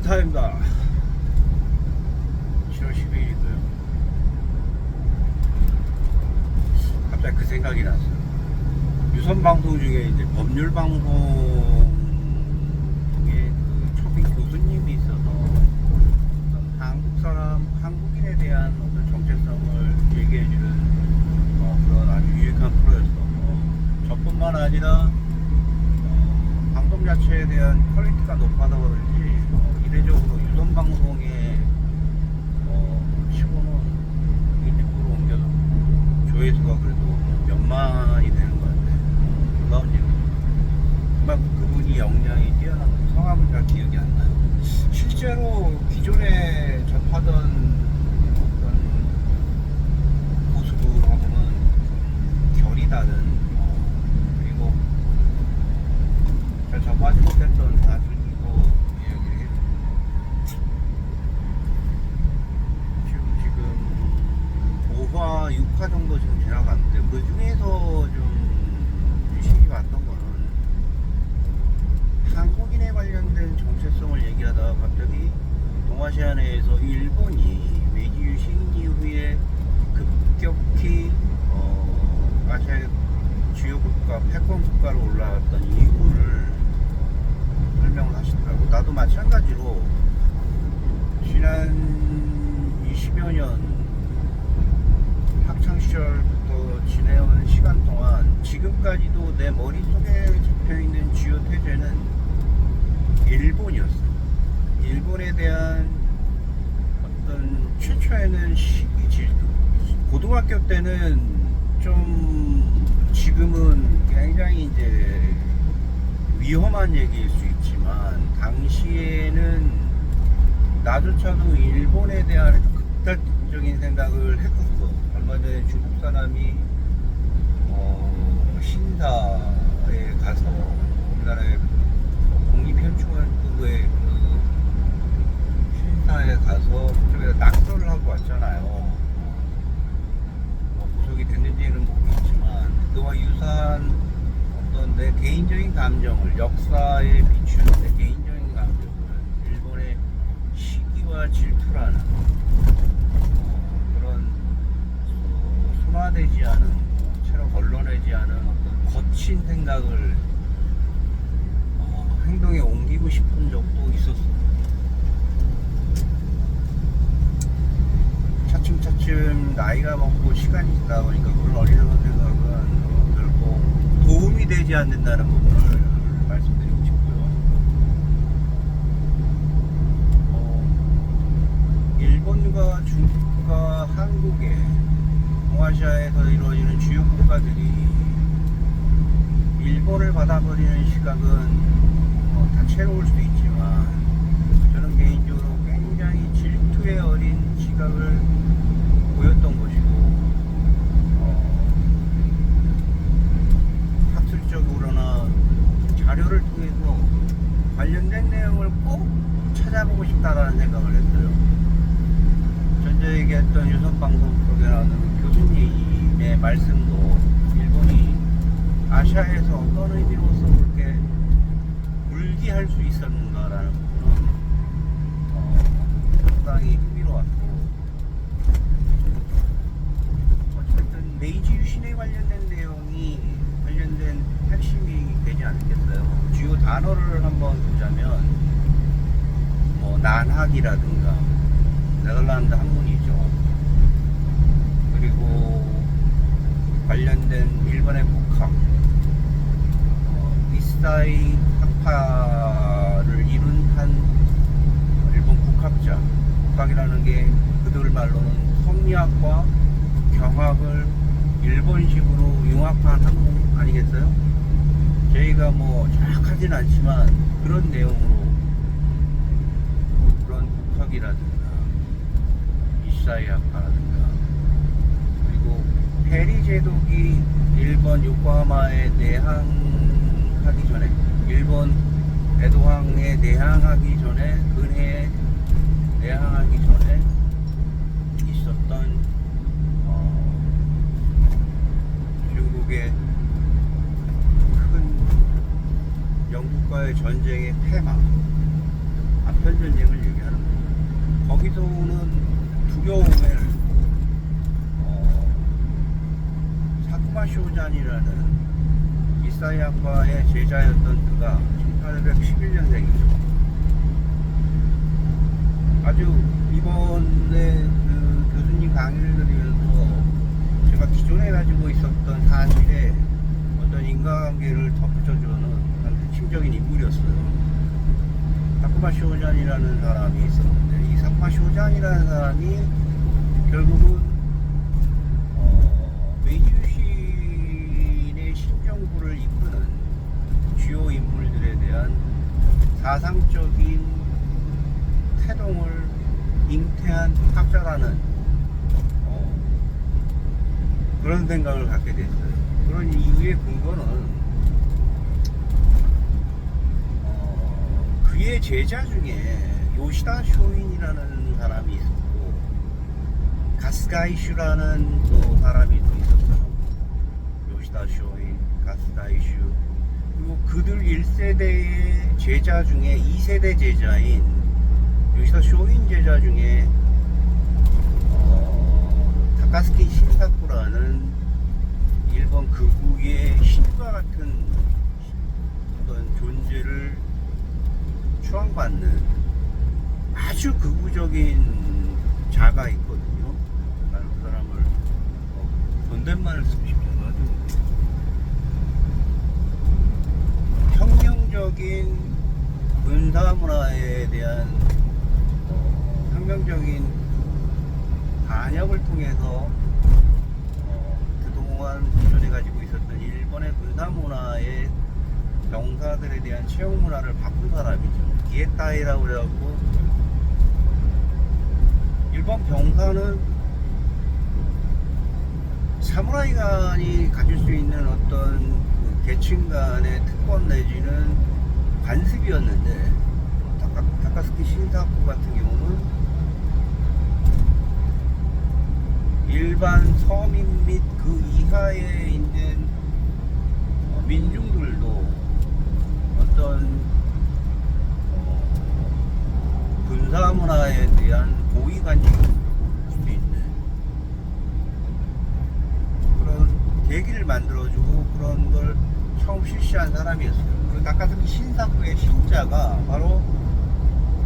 산타입니다. 7월 12일이고요. 갑자기 그 생각이 났어요. 유선 방송 중에 이제 법률 방송에 그 초빙 교수님이 있어서 어떤 한국 사람, 한국인에 대한 어떤 정체성을 얘기해주는 어, 그런 아주 유익한 프로였어. 저뿐만 아니라 어, 방송 자체에 대한 퀄리티가 높아서 그런지 어, 이례적으로 유선 방송에 어, 치고는 유튜브로 옮겨서 조회수가 그래도 몇만이 되는 것 같아요. 놀라운 일이에요. 그만큼 그분이 역량이 뛰어나서 성함은 잘 기억이 안 나요. 실제로 기존에 접하던 어떤 고수들하고는 결이 다른 어, 그리고 잘 접하지 못했던 사실도 이야기를 해요. 지금 지금 5화, 6화 정도 지금 지나갔는데 그 중에서 좀 유심히 봤던 거는 한국인에 관련된 정체성을 얘기하다가 갑자기 동아시아 내에서 일본이 메이지 유신 이후에 급격히 어, 아시아의 주요 국가, 패권 국가로 올라갔던 이유를 설명을 하시더라고. 나도 마찬가지로 지난 20여 년 학창 시절부터 지내온 시간 동안 지금까지도 내 머릿속에 잡혀 있는 주요 태제는 일본이었어. 일본에 대한 어떤 최초에는 시기 질투. 고등학교 때는 좀 지금은 굉장히 이제 위험한 얘기일 수 있지만 당시에는 나조차도 일본에 대한 극단적인 생각을 했었어. 얼마 전에 중국 사람이 어, 신사에 가서 우리나라의 국립현충원국의 그 신사에 가서 그쪽에서 낙서를 하고 왔잖아요. 뭐 구속이 됐는지는 모르겠지만 그와 유사한 어떤 내 개인적인 감정을 역사에 비추는 내 개인적인 감정을 일본의 시기와 질투라는 어, 그런 어, 순화되지 않은 채로 걸러내지 않은 거친 생각을 어, 행동에 옮기고 싶은 적도 있었어. 차츰차츰 나이가 먹고 시간이 지나다 보니까 그런 어리석은 생각은 어, 결코 도움이 되지 않는다는 부분을 말씀드리고 싶고요. 어, 일본과 중국과 한국의 동아시아에서 이루어지는 주요 국가들이 일본을 받아버리는 시각은 어, 다채로울 수도 있지만 저는 개인적으로 굉장히 질투에 어린 시각을 보였던 것이고 어, 학술적으로나 자료를 통해서 관련된 내용을 꼭 찾아보고 싶다라는 생각을 했어요. 전에 얘기했던 유선방송 속에 나오는 교수님의 말씀도 일본이 아시아에서 어떤 의미로서 그렇게 불기할 수 있었는가라는 부분은 어, 상당히 흥미로웠고 어쨌든 메이지 유신에 관련된 내용이 관련된 핵심이 되지 않겠어요. 주요 단어를 한번 보자면 뭐 난학이라든가 네덜란드 학문이죠. 그리고 관련된 일본의 국학, 어, 이스다이 학파를 이룬 한 일본 국학자. 국학이라는 게 그들 말로는 성리학과 경학을 일본식으로 융합한 학문 아니겠어요? 저희가 뭐 정확하진 않지만 그런 내용으로 그런 국학이라든가 이사이 학파라든가 그리고 페리 제독이 일본 요코하마에 내항 하기 전에 일본 대도항에 내항하기 전에 근해에 내항하기 전에 있었던 어, 중국의 큰 영국과의 전쟁의 테마 아편 전쟁을 얘기하는 거예요. 거기서 오는 두려움을 어, 사쿠마 쇼잔이라는 이사야과의 제자였던 그가 1811년생이죠. 아주 이번에 그 교수님 강의를 들으면서 제가 기존에 가지고 있었던 사실에 어떤 인과관계를 덧붙여주는 한 핵심적인 인물이었어요. 사쿠마 쇼잔이라는 사람이 있었는데 이 사쿠마 쇼잔이라는 사람이 결국은 정부를 이끄는 주요 인물들에 대한 사상적인 태동을 잉태한 학자라는 어, 그런 생각을 갖게 됐어요. 그런 이유의 근거는 어, 그의 제자 중에 요시다 쇼인이라는 사람이 있었고 가스가이슈라는 또 사람이 또 있었어요. 요시다 쇼인, 가스가이슈 그리고 그들 1세대의 제자 중에 2세대 제자인 요시다 쇼인 제자 중에 어, 다카스키 신사쿠라는 일본 극우의 신과 같은 어떤 존재를 추앙받는 아주 극우적인 자가 있거든요. 나는 그 사람을 어, 존댓말을 쓰고 싶잖아. 아주 혁명적인 군사 문화에 대한 어, 혁명적인 반역을 통해서 어, 그동안 기존에 가지고 있었던 일본의 군사 문화의 병사들에 대한 채용 문화를 바꾼 사람이죠. 기에타이라고 그래갖고 일본 병사는 사무라이간이 가질 수 있는 어떤 그 계층 간의 특권 내지는 관습이었는데 다카, 다카스키 신사쿠 같은 경우는 일반 서민 및 그 이하에 있는 어, 민중들도 어떤 어, 군사 문화에 대한 고위 관심을 수 있는 그런 계기를 만들어주고 그런 걸 처음 실시한 사람이었어요. 그 나카스키 신사쿠의 신자가 바로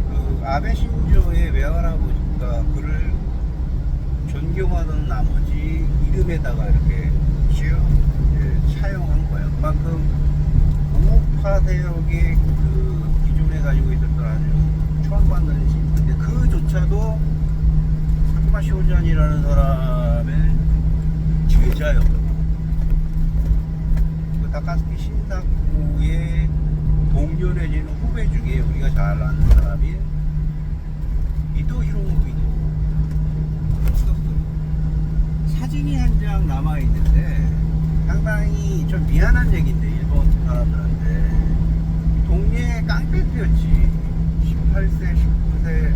그 아베 신조의 외할아버지가 그를 존경하는 나머지 이름에다가 이렇게 쭉 이제 차용한 거예요. 그만큼 우파 세력의 그 기존에 가지고 있었던 아주 처음받는 신인데 그조차도 사쿠마 쇼잔이라는 사람의 제자였거든요. 그 다카스키 신사쿠의 동료 내지는 후배 중에 우리가 잘 아는 사람이 이토 히로노부이도 있었어요. 사진이 한 장 남아 있는데 상당히 좀 미안한 얘기인데 일본 사람들한테. 동네 깡패들이었지. 18세 19세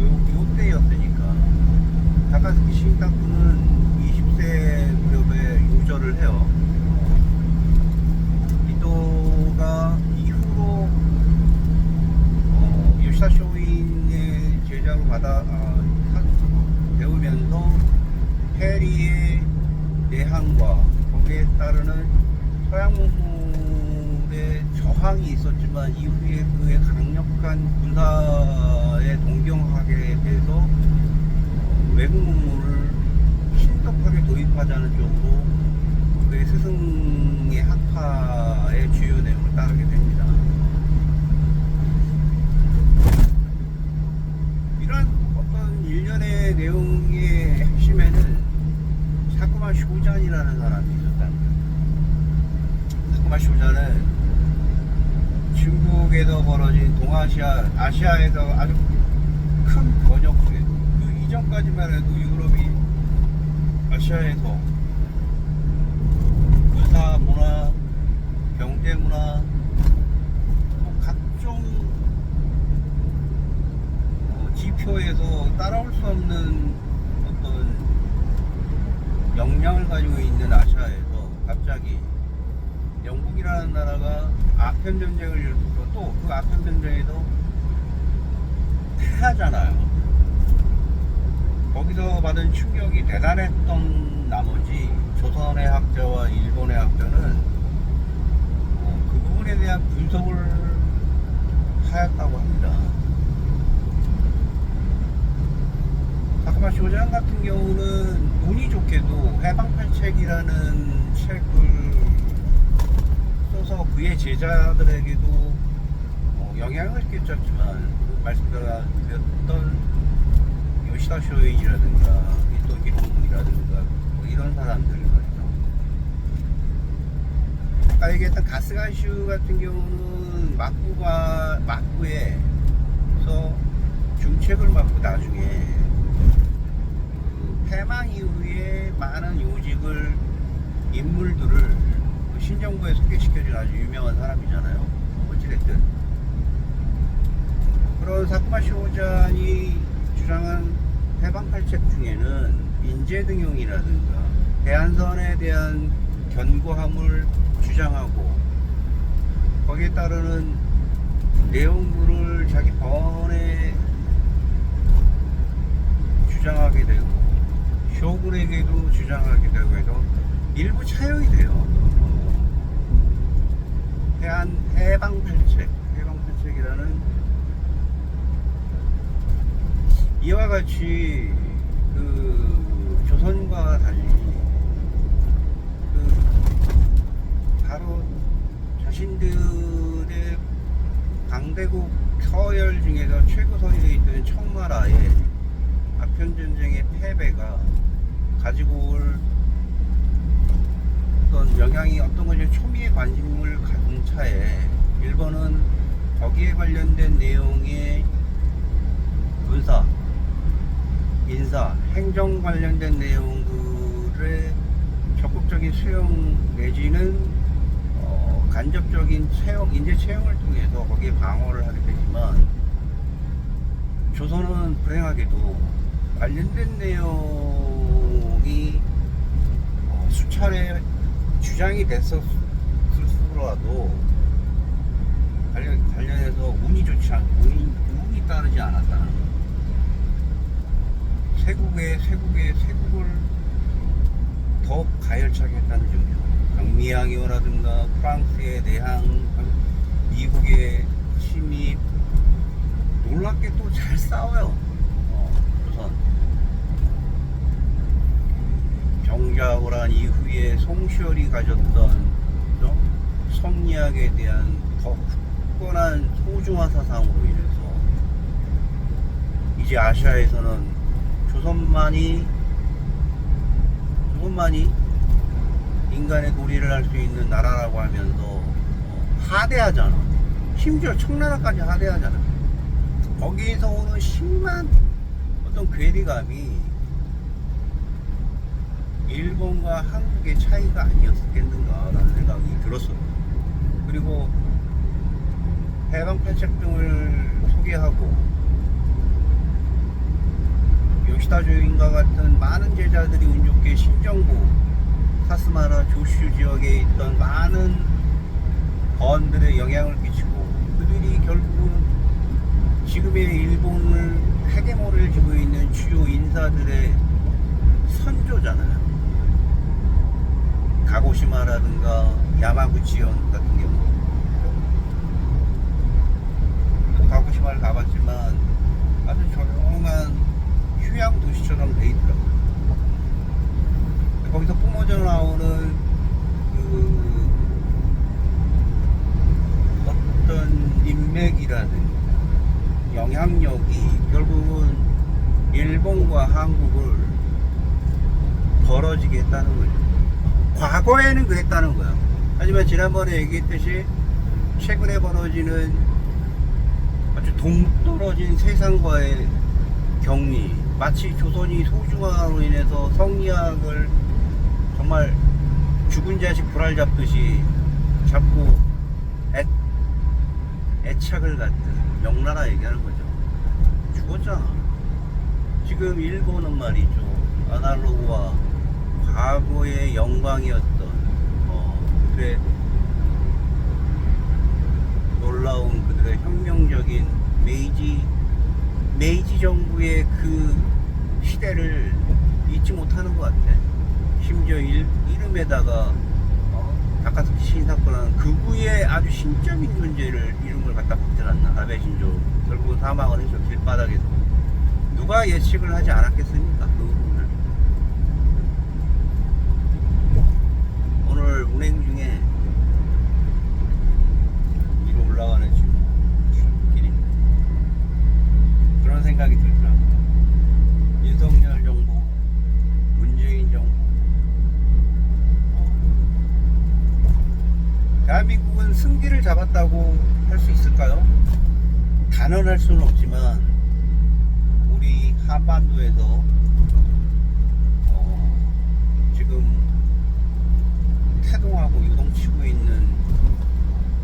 요, 요때였으니까. 다카스키 신타쿠는 20세 무렵에 요절을 해요 이도가 이후로 어, 요시다 쇼인의 제자로 받아 아, 사- 배우면서 해리의 내항과 거기에 따르는 서양 문물의 저항이 있었지만 이후에 그의 강력한 군사의 동경학에 대해서 어, 외국 문물을 신속하게 도입하자는 쪽으로 그의 스승의 학파의 주요 내용을 따르게 됩니다. 이런 어떤 일련의 내용의 핵심에는 사쿠마 쇼잔이라는 사람이 거예요. 사쿠마 쇼잔은 중국에서 벌어진 동아시아, 아시아에서 아주 큰 번역회, 그 이전까지만 해도 유럽이 아시아에서 군사 문화, 경제 문화, 뭐 각종 어, 지표에서 따라올 수 없는 어떤 가지고 있는 아시아에서 갑자기 영국이라는 나라가 아편 전쟁을 일으켜서 또그 아편 전쟁에도 패하잖아요. 거기서 받은 충격이 대단했던 나머지 조선의 학자와 일본의 학자는 어, 그 부분에 대한 분석을 하였다고 합니다. 사카마 쇼장 같은 경우는 운이 좋게도 해방팔책이라는 책을 써서 그의 제자들에게도 어, 영향을 끼쳤지만 말씀드렸던 요시다 쇼인이라든가 또 기록이라든가 뭐 이런 사람들 말이죠. 아까 얘기했던 가스가슈 같은 경우는 막부가 막부에서 중책을 맡고 나중에 그 패망 이후에 많은 요직을 인물들을 그 신정부에 소개시켜준 아주 유명한 사람이잖아요. 어찌됐든 그런 사쿠마 쇼잔이 주장한 해방팔책 중에는 인재 등용이라든가 대한선에 대한 견고함을 주장하고 거기에 따르는 내용들을 자기 번에 주장하게 되고 쇼군에게도 주장하게 되고 해서 일부 차용이 돼요. 해안 해방팔책, 해방팔책이라는 이와 같이 그 조선과 달리 그 바로 자신들의 강대국 서열 중에서 최고 선이 있던 청나라의 아편 전쟁의 패배가 가지고 올 영향이 어떤 것이 초미의 관심을 가진 차에 일본은 거기에 관련된 내용의 군사, 인사, 행정 관련된 내용들의 적극적인 수용 내지는 어, 간접적인 채용, 인재 채용을 통해서 거기에 방어를 하게 되지만 조선은 불행하게도 관련된 내용이 어, 수차례 주장이 됐었더라도 관련, 관련해서 운이 좋지 않고 운이, 운이 따르지 않았다는 거. 세국의 세국의 세국을 더 가열차게 했다는 점이죠. 강미양이라든가 프랑스의 내항, 미국의 침입 놀랍게 또 잘 싸워요. 어, 조선. 정자호란 이후 에 송시열이 가졌던 어? 성리학에 대한 더 굳건한 소중한 사상으로 인해서 이제 아시아에서는 조선만이 조선만이 인간의 도리를 할 수 있는 나라라고 하면서 어, 하대하잖아. 심지어 청나라까지 하대하잖아. 거기에서 오는 심한 어떤 괴리감이 일본과 한국의 차이가 아니었겠는가라는 생각이 들었어요. 그리고 해방팔책 등을 소개하고 요시다 조인과 같은 많은 제자들이 운 좋게 신정부 사스마라 조슈 지역에 있던 많은 거원들의 영향을 끼치고 그들이 결국은 지금의 일본을 헤게모를 쥐고 있는 주요 인사들의 선조잖아요. 가고시마라든가 야마구치현 같은 경우 또 가고시마를 가봤지만 아주 조용한 휴양 도시처럼 돼 있더라고요. 거기서 뿜어져 나오는 그 어떤 인맥이라든가 영향력이 결국은 일본과 한국을 벌어지게 했다는 거죠. 과거에는 그랬다는 거야. 하지만 지난번에 얘기했듯이 최근에 벌어지는 아주 동떨어진 세상과의 격리, 마치 조선이 소중함으로 인해서 성리학을 정말 죽은 자식 불알 잡듯이 잡고 애, 애착을 갖듯 명나라 얘기하는 거죠. 죽었잖아. 지금 일본은 말이죠. 아날로그와 과거의 영광이었던 어, 그들의 놀라운 그들의 혁명적인 메이지 메이지 정부의 그 시대를 잊지 못하는 것 같아. 심지어 일, 이름에다가 어, 다카스키 신사건은 극우의 아주 신적인 존재를 이름을 갖다 박들었나. 아베 신조. 결국 사망을 했죠 길바닥에서. 누가 예측을 하지 않았겠습니까? 그 부분을 오늘 운행 중에 위로 올라가는 길입니다 그런 생각이 들더라고요 윤석열 정부 문재인 정부 어, 대한민국은 승기를 잡았다고 할 수 있을까요? 단언할 수는 없지만 우리 한반도에서 어, 지금 태동하고 유동치고 있는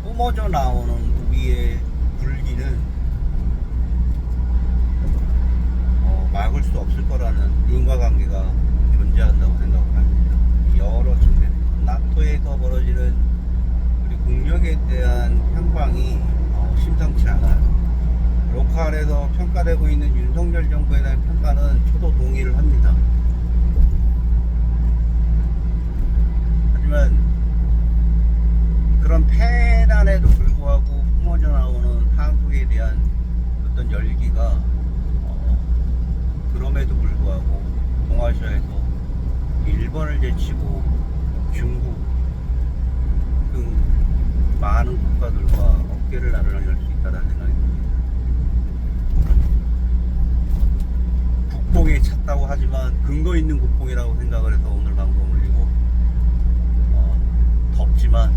뿜어져 나오는 우리의 불기는 어, 막을 수 없을 거라는 인과관계가 존재한다고 생각을 합니다. 여러 측면, 나토에서 벌어지는 우리 국력에 대한 평방이 어, 심상치 않아요. 로컬에서 평가되고 있는 윤석열 정부에 대한 평가는 저도 동의를 합니다. 하지만 그런 패단에도 불구하고 뿜어져 나오는 한국에 대한 어떤 열기가 어, 그럼에도 불구하고 동아시아에서 일본을 제치고 중국 등 많은 국가들과 어깨를 나란히 할수 있다는 생각이 듭니다. 국뽕에 찼다고 하지만 근거 있는 국뽕이라고 생각을 해서 오늘 방송 올리고 어, 덥지만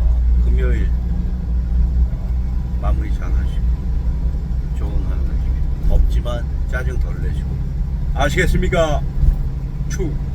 어, 금요일 어, 마무리 잘 하시고 좋은 하루 되시고 덥지만 짜증 덜 내시고 아시겠습니까? 사타였습니다.